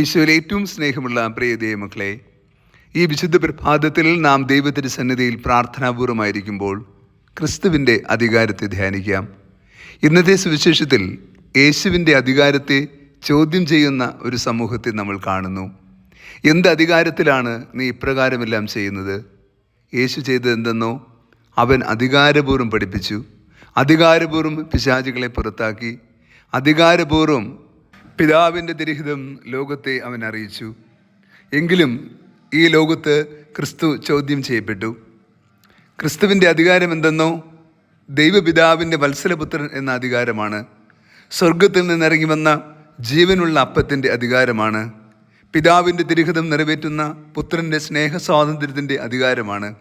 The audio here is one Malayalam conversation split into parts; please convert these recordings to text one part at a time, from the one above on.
ഈശോയിലെ ഏറ്റവും സ്നേഹമുള്ള പ്രിയ ദൈവമക്കളെ ഈ വിശുദ്ധ പ്രഭാതത്തിൽ നാം ദൈവത്തിന്റെ സന്നിധിയിൽ പ്രാർത്ഥനാപൂർവമായിരിക്കുമ്പോൾ ക്രിസ്തുവിന്റെ അധികാരത്തെ ധ്യാനിക്കാം. ഇന്നത്തെ സുവിശേഷത്തിൽ യേശുവിന്റെ അധികാരത്തെ ചോദ്യം ചെയ്യുന്ന ഒരു സമൂഹത്തെ നമ്മൾ കാണുന്നു. എന്ത് അധികാരത്തിലാണ് നീ ഇപ്രകാരമെല്ലാം ചെയ്യുന്നത്? യേശു ചെയ്തത് എന്തെന്നോ? അവൻ അധികാരപൂർവം പഠിപ്പിച്ചു. അധികാരപൂർവം പിശാചികളെ പുറത്താക്കി. അധികാരപൂർവം പിതാവിന്റെ തിരിഹിതം ലോകത്തെ അവൻ അറിയിച്ചു. എങ്കിലും ഈ ലോകത്ത് ക്രിസ്തു ചോദ്യം ചെയ്യപ്പെട്ടു. ക്രിസ്തുവിന്റെ അധികാരം എന്തെന്നോ? ദൈവപിതാവിന്റെ വത്സലപുത്രൻ എന്ന അധികാരമാണ്. സ്വർഗത്തിൽ നിന്നിറങ്ങി വന്ന ജീവനുള്ള അപ്പത്തിന്റെ അധികാരമാണ്. പിതാവിന്റെ തിരിഹിതം നിറവേറ്റുന്ന പുത്രന്റെ സ്നേഹ സ്വാതന്ത്ര്യത്തിന്റെ അധികാരമാണ്.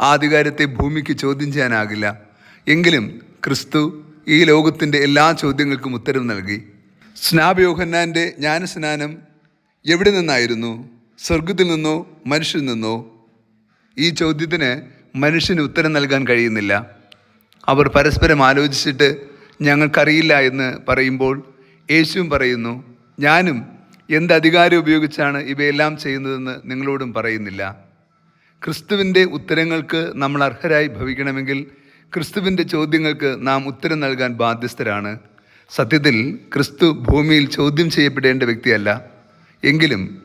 ആ അധികാരത്തെ ഭൂമിക്ക് ചോദ്യം ചെയ്യാനാകില്ല. എങ്കിലും ക്രിസ്തു ഈ ലോകത്തിന്റെ എല്ലാ ചോദ്യങ്ങൾക്കും ഉത്തരം നൽകി. സ്നാപയോഹന്നാന്റെ ജ്ഞാനസ്നാനം എവിടെ നിന്നായിരുന്നു? സ്വർഗത്തിൽ നിന്നോ മനുഷ്യരിൽ നിന്നോ? ഈ ചോദ്യത്തിന് മനുഷ്യന് ഉത്തരം നൽകാൻ കഴിയുന്നില്ല. അവർ പരസ്പരം ആലോചിച്ചിട്ട് ഞങ്ങൾക്കറിയില്ല എന്ന് പറയുമ്പോൾ യേശുവും പറയുന്നു ഞാനും എന്ത് അധികാരം ഉപയോഗിച്ചാണ് ഇവയെല്ലാം ചെയ്യുന്നതെന്ന് നിങ്ങളോടും പറയുന്നില്ല. ക്രിസ്തുവിന്റെ ഉത്തരങ്ങൾക്ക് നമ്മൾ അർഹരായി ഭവിക്കണമെങ്കിൽ ക്രിസ്തുവിന്റെ ചോദ്യങ്ങൾക്ക് നാം ഉത്തരം നൽകാൻ ബാധ്യസ്ഥരാണ്. സത്യത്തിൽ ക്രിസ്തു ഭൂമിയിൽ ചോദ്യം ചെയ്യപ്പെടേണ്ട വ്യക്തിയല്ല. എങ്കിലും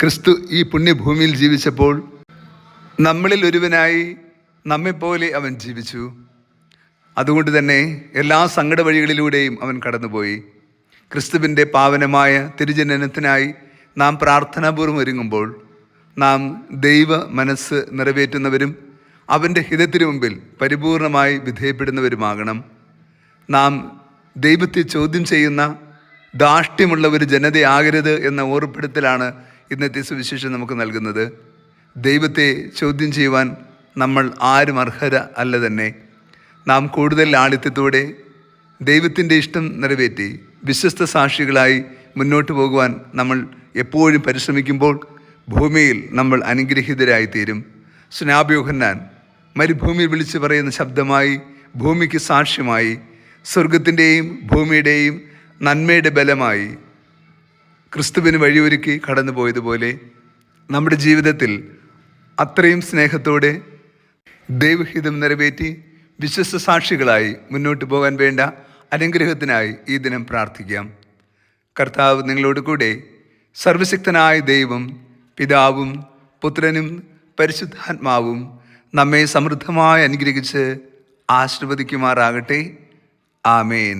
ക്രിസ്തു ഈ പുണ്യഭൂമിയിൽ ജീവിച്ചപ്പോൾ നമ്മളിൽ ഒരുവനായി നമ്മെപ്പോലെ അവൻ ജീവിച്ചു. അതുകൊണ്ട് തന്നെ എല്ലാ സങ്കട വഴികളിലൂടെയും അവൻ കടന്നുപോയി. ക്രിസ്തുവിന്റെ പാവനമായ തിരുജനനത്തിനായി നാം പ്രാർത്ഥനാപൂർവം ഒരുങ്ങുമ്പോൾ നാം ദൈവ മനസ്സ് നിറവേറ്റുന്നവരും അവന്റെ ഹിതത്തിനു മുമ്പിൽ പരിപൂർണമായി വിധേയപ്പെടുന്നവരുമാകണം. നാം ദൈവത്തെ ചോദ്യം ചെയ്യുന്ന ദാഷ്ട്യമുള്ള ഒരു ജനതയാകരുത് എന്ന ഓർപ്പെടുത്തലാണ് ഇന്നത്തെ സുവിശേഷം നമുക്ക് നൽകുന്നത്. ദൈവത്തെ ചോദ്യം ചെയ്യുവാൻ നമ്മൾ ആരും അർഹര അല്ല തന്നെ. നാം കൂടുതൽ ലാളിത്യത്തോടെ ദൈവത്തിന്റെ ഇഷ്ടം നിറവേറ്റി വിശ്വസ്ത സാക്ഷികളായി മുന്നോട്ട് പോകുവാൻ നമ്മൾ എപ്പോഴും പരിശ്രമിക്കുമ്പോൾ ഭൂമിയിൽ നമ്മൾ അനുഗ്രഹീതരായി തീരും സ്നാപയോഹന്നാൻ മരുഭൂമിയിൽ വിളിച്ചു പറയുന്ന ശബ്ദമായി ഭൂമിക്ക് സാക്ഷ്യമായി സ്വർഗത്തിന്റെയും ഭൂമിയുടെയും നന്മയുടെ ബലമായി ക്രിസ്തുവിന് വഴിയൊരുക്കി കടന്നുപോയതുപോലെ നമ്മുടെ ജീവിതത്തിൽ അത്രയും സ്നേഹത്തോടെ ദൈവഹിതം നിറവേറ്റി വിശ്വസ സാക്ഷികളായി മുന്നോട്ട് പോകാൻ വേണ്ട അനുഗ്രഹത്തിനായി ഈ ദിനം പ്രാർത്ഥിക്കാം. കർത്താവ് നിങ്ങളോട് കൂടെ സർവശക്തനായ ദൈവം പിതാവും പുത്രനും പരിശുദ്ധാത്മാവും നമ്മെ സമൃദ്ധമായി അനുഗ്രഹിച്ച് ആശീർവദിക്കുമാറാകട്ടെ. ആമേൻ